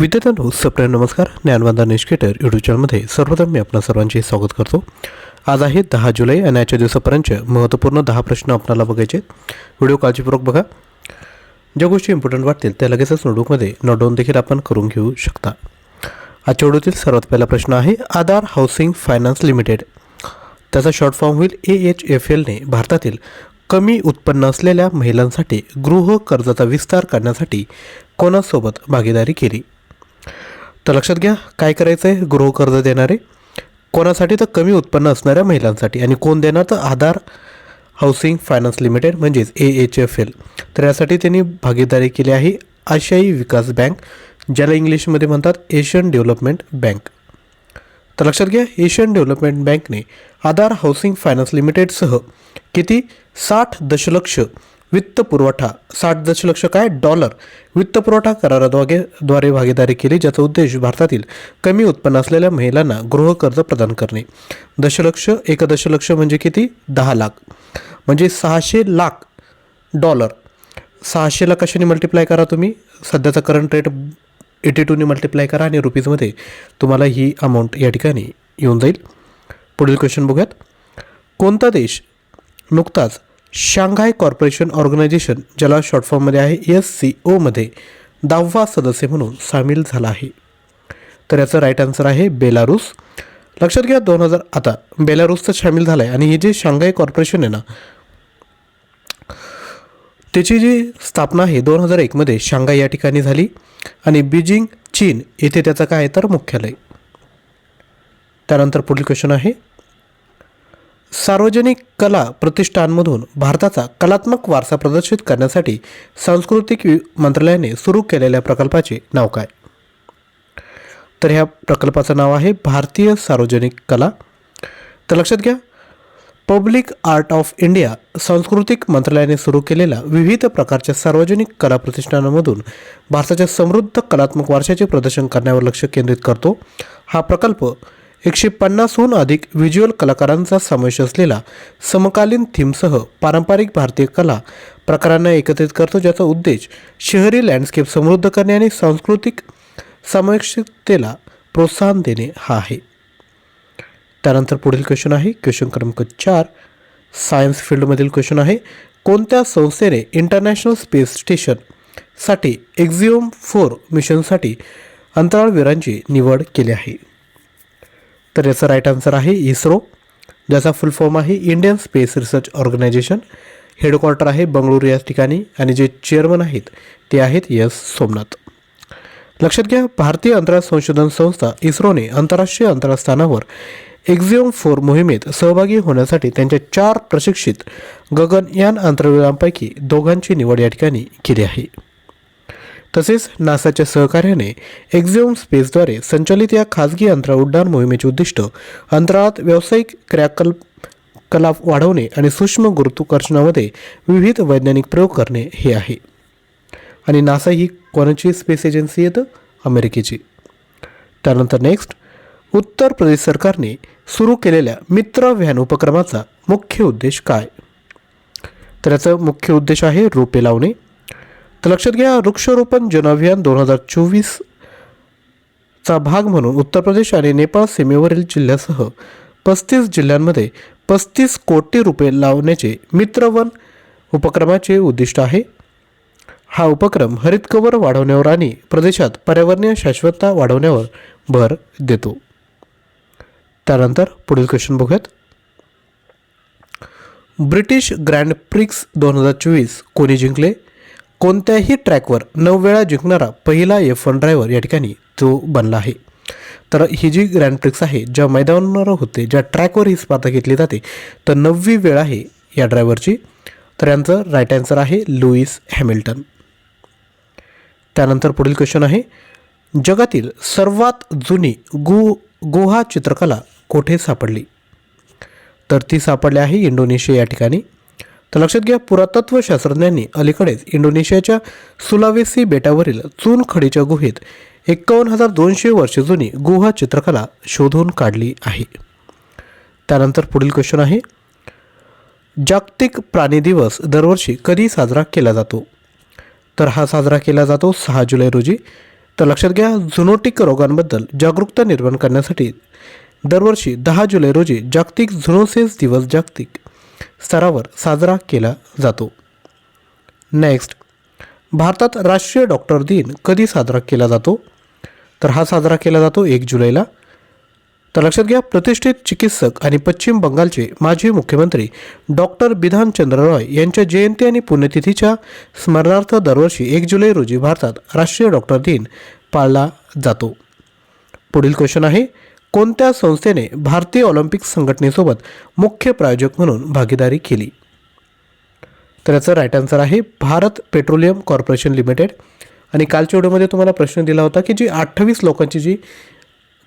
विद्यार्थ्यांनो सप्रेम नमस्कार. ज्ञानवंदा निष्केटर यूट्यूब चॅनलमध्ये सर्वप्रथम मी आपणा सर्वांचे स्वागत करतो. आज आहे दहा जुलै आणि आजच्या दिवसापर्यंत महत्त्वपूर्ण दहा प्रश्न आपल्याला बघायचे व्हिडिओ काळजीपूर्वक बघा. ज्या गोष्टी इम्पॉर्टंट वाटतील त्या लगेचच नोटबुकमध्ये नोटडाऊन देखील आपण करून घेऊ शकता. आजच्या व्हिडिओतील सर्वात पहिला प्रश्न आहे आधार हाऊसिंग फायनान्स लिमिटेड. त्याचा शॉर्ट फॉर्म होईल ए एच एफ एलने भारतातील कमी उत्पन्न असलेल्या महिलांसाठी गृह कर्जाचा विस्तार करण्यासाठी कोणासोबत भागीदारी केली? तर लक्षात घ्या काय करायचं आहे गृहकर्ज देणारे. कोणासाठी तर कमी उत्पन्न असणाऱ्या महिलांसाठी. आणि कोण देणार तर आधार हाऊसिंग फायनान्स लिमिटेड म्हणजेच ए एच एफ एल तर यासाठी त्यांनी भागीदारी केली आहे आशियाई विकास बँक ज्याला इंग्लिशमध्ये म्हणतात एशियन डेव्हलपमेंट बँक. तर लक्षात घ्या एशियन डेव्हलपमेंट बँकने आधार हाऊसिंग फायनान्स लिमिटेडसह किती? साठ दशलक्ष वित्त पुरवठा. साठ दशलक्ष काय? डॉलर. वित्त पुरवठा कराराद्वारे द्वारे भागीदारी केली ज्याचा उद्देश भारतातील कमी उत्पन्न असलेल्या महिलांना गृहकर्ज प्रदान करणे. दशलक्ष एक दशलक्ष म्हणजे किती? दहा लाख. म्हणजे सहाशे लाख डॉलर. सहाशेला कशाने मल्टिप्लाय करा तुम्ही. सध्याचा करंट रेट एटी टूने मल्टिप्लाय करा आणि रुपीजमध्ये तुम्हाला ही अमाऊंट या ठिकाणी येऊन जाईल. पुढील क्वेश्चन बघूयात. कोणता देश नुकताच शांघाय कॉर्पोरेशन ऑर्गनायझेशन ज्याला शॉर्ट फॉर्ममध्ये आहे एस सी ओमध्ये दहावा सदस्य म्हणून सामील झाला आहे. तर याचं राईट आन्सर आहे बेलारूस. लक्षात घ्या दोन हजार आता बेलारूसचं सामील झालं आहे आणि हे जे शांघाय कॉर्पोरेशन आहे ना त्याची जी स्थापना आहे दोन हजार एकमध्ये शांघाय या ठिकाणी झाली आणि बीजिंग चीन येथे त्याचं काय आहे? तर मुख्यालय. त्यानंतर पुढील क्वेश्चन आहे सार्वजनिक कला प्रतिष्ठानमधून भारताचा कलात्मक वारसा प्रदर्शित करण्यासाठी सांस्कृतिक मंत्रालयाने सुरू केलेल्या प्रकल्पाचे नाव काय? तर ह्या प्रकल्पाचं नाव आहे भारतीय सार्वजनिक कला. तर लक्षात घ्या पब्लिक आर्ट ऑफ इंडिया सांस्कृतिक मंत्रालयाने सुरू केलेल्या विविध प्रकारच्या सार्वजनिक कला प्रतिष्ठानांमधून भारताच्या समृद्ध कलात्मक वारशाचे प्रदर्शन करण्यावर लक्ष केंद्रित करतो. हा प्रकल्प एकशे पन्नासहून अधिक व्हिज्युअल कलाकारांचा समावेश असलेला समकालीन थीमसह पारंपरिक भारतीय कला प्रकारांना एकत्रित करतो ज्याचा उद्देश शहरी लँडस्केप समृद्ध करणे आणि सांस्कृतिक समावेशतेला प्रोत्साहन देणे हा आहे. त्यानंतर पुढील क्वेश्चन आहे क्वेश्चन क्रमांक चार. सायन्स फील्डमधील क्वेश्चन आहे कोणत्या संस्थेने इंटरनॅशनल स्पेस स्टेशनसाठी एक्झिओम फोर मिशनसाठी अंतराळवीरांची निवड केली आहे? तर याचं राईट आन्सर आहे इस्रो ज्याचा फुल फॉर्म आहे Indian space research organisation headquarter आहे बंगळुरू या ठिकाणी आणि जे चेअरमन आहेत ते आहेत यस सोमनाथ. लक्षात घ्या भारतीय अंतराळ संशोधन संस्था इस्रोने आंतरराष्ट्रीय अंतराळस्थानावर एक्झिओम फोर मोहिमेत सहभागी होण्यासाठी त्यांच्या चार प्रशिक्षित गगनयान अंतराळवीरांपैकी दोघांची निवड या ठिकाणी केली आहे. तसेच नासाच्या सहकार्याने एक्झिओम स्पेसद्वारे संचालित या खाजगी अंतराळ उड्डाण मोहिमेचे उद्दिष्ट अंतराळात व्यावसायिक क्रियाकल्प कलाप वाढवणे आणि सूक्ष्म गुरुत्वाकर्षणामध्ये विविध वैज्ञानिक प्रयोग करणे हे आहे. आणि नासा ही कोणाची स्पेस एजन्सी येतं अमेरिकेची. त्यानंतर नेक्स्ट उत्तर प्रदेश सरकारने सुरू केलेल्या मित्र व्हॅन उपक्रमाचा मुख्य उद्देश काय? तर याचा मुख्य उद्देश आहे रोपे लावणे तर लक्षात घ्या वृक्षारोपण जनअभियान दोन हजार चोवीस चा भाग म्हणून उत्तर प्रदेश आणि नेपाळ सीमेवरील जिल्ह्यासह पस्तीस जिल्ह्यांमध्ये पस्तीस कोटी रुपये लावण्याचे मित्रवन उपक्रमाचे उद्दिष्ट आहे. हा उपक्रम हरित कवर वाढवण्यावर आणि प्रदेशात पर्यावरणीय शाश्वतता वाढवण्यावर भर देतो. त्यानंतर पुढील क्वेश्चन बघूयात. ब्रिटिश ग्रँड प्रिक्स दोन हजार चोवीस कोणी जिंकले? कोणत्याही ट्रॅकवर नऊ वेळा जिंकणारा पहिला एफ वन ड्रायव्हर या ठिकाणी तो बनला आहे. तर ही जी ग्रँड प्रिक्स आहे ज्या मैदानावर होते ज्या ट्रॅकवर ही स्पर्धा घेतली जाते तर नववी वेळ आहे या ड्रायव्हरची तर यांचं राईट आन्सर आहे लुईस हॅमिल्टन त्यानंतर पुढील क्वेश्चन आहे जगातील सर्वात जुनी गु गुहा चित्रकला कोठे सापडली? तर ती सापडली आहे इंडोनेशिया या ठिकाणी. तर लक्षात घ्या पुरातत्व शास्त्रज्ञांनी अलीकडेच इंडोनेशियाच्या सुलावेसी बेटावरील चूनखडीच्या गुहेत एकावन्न हजार दोनशे वर्षे जुनी गुहा चित्रकला शोधून काढली आहे. त्यानंतर पुढील क्वेश्चन आहे जागतिक प्राणी दिवस दरवर्षी कधी साजरा केला जातो? तर हा साजरा केला जातो सहा जुलै रोजी. तर लक्षात घ्या झुनोटिक रोगांबद्दल जागरूकता निर्माण करण्यासाठी दरवर्षी दहा जुलै रोजी जागतिक झुनोसेस दिवस जागतिक स्तरावर साजरा केला जातो. नेक्स्ट भारतात राष्ट्रीय डॉक्टर दिन कधी साजरा केला जातो? तर हा साजरा केला जातो एक जुलैला. तर लक्षात घ्या प्रतिष्ठित चिकित्सक आणि पश्चिम बंगालचे माजी मुख्यमंत्री डॉक्टर बिधानचंद्र रॉय यांच्या जयंती आणि पुण्यतिथीच्या स्मरणार्थ दरवर्षी एक जुलै रोजी भारतात राष्ट्रीय डॉक्टर दिन पाळला जातो. पुढील क्वेश्चन आहे कोणत्या संस्थेने भारतीय ऑलिम्पिक संघटनेसोबत मुख्य प्रायोजक म्हणून भागीदारी केली? तर याचं राईट आन्सर आहे भारत पेट्रोलियम कॉर्पोरेशन लिमिटेड. आणि कालच्या व्हिडिओमध्ये तुम्हाला प्रश्न दिला होता की जी अठ्ठावीस लोकांची जी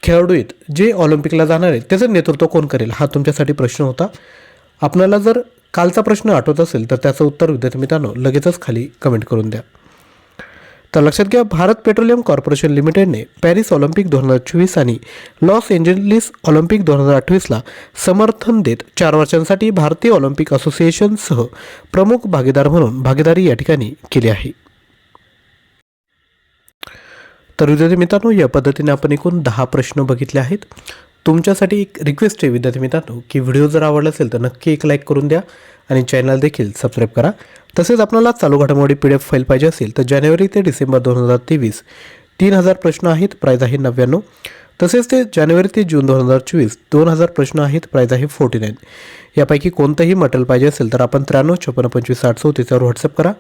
खेळाडू आहेत जे ऑलिम्पिकला जाणार आहेत त्याचं नेतृत्व कोण करेल? हा तुमच्यासाठी प्रश्न होता. आपल्याला जर कालचा प्रश्न आठवत असेल तर त्याचं उत्तर विद्यार्थी मित्रांनो लगेचच खाली कमेंट करून द्या. तर लक्षात घ्या भारत पेट्रोलियम कॉर्पोरेशन लिमिटेडने पॅरिस ऑलिम्पिक दोन हजार चोवीस आणि लॉस एंजेलिस ऑलिम्पिक दोन हजार अठ्ठावीसला समर्थन देत चार वर्षांसाठी भारतीय ऑलिम्पिक असोसिएशनसह प्रमुख भागीदार म्हणून भागीदारी या ठिकाणी केली आहे. तर विद्यार्थी मित्रांनो या पद्धतीने आपण एकूण दहा प्रश्न बघितले आहेत. तुमच्यासाठी एक रिक्वेस्ट आहे विद्यार्थी मित्रांनो की व्हिडिओ जर आवडला असेल तर नक्की एक लाईक करून द्या आणि चॅनल देखील सबस्क्राईब करा. तसेच आपल्याला चालू घडामोडी पी डी एफ फाईल पाहिजे असेल तर जानेवारी ते डिसेंबर दोन हजार तेवीस तीन हजार प्रश्न आहेत प्राईज आहे नव्याण्णव. तसेच ते जानेवारी ते जून दोन हजार चोवीस दोन हजार प्रश्न आहेत प्राईज आहे फोर्टी नाईन यापैकी कोणतंही मटेरियल पाहिजे असेल तर आपण त्र्याण्णव छप्पन्न पंचवीस साठ चौतीसवर व्हॉट्सअप करा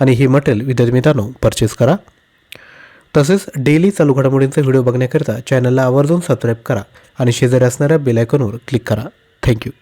आणि हे मटेरियल विद्यार्थी मित्रांनो परचेस करा. तसेच डेली चालू घडामोडींचा व्हिडिओ बघण्याकरिता चॅनलला आवर्जून सबस्क्राईब करा आणि शेजारी असणाऱ्या बेलायकॉनवर क्लिक करा. थँक्यू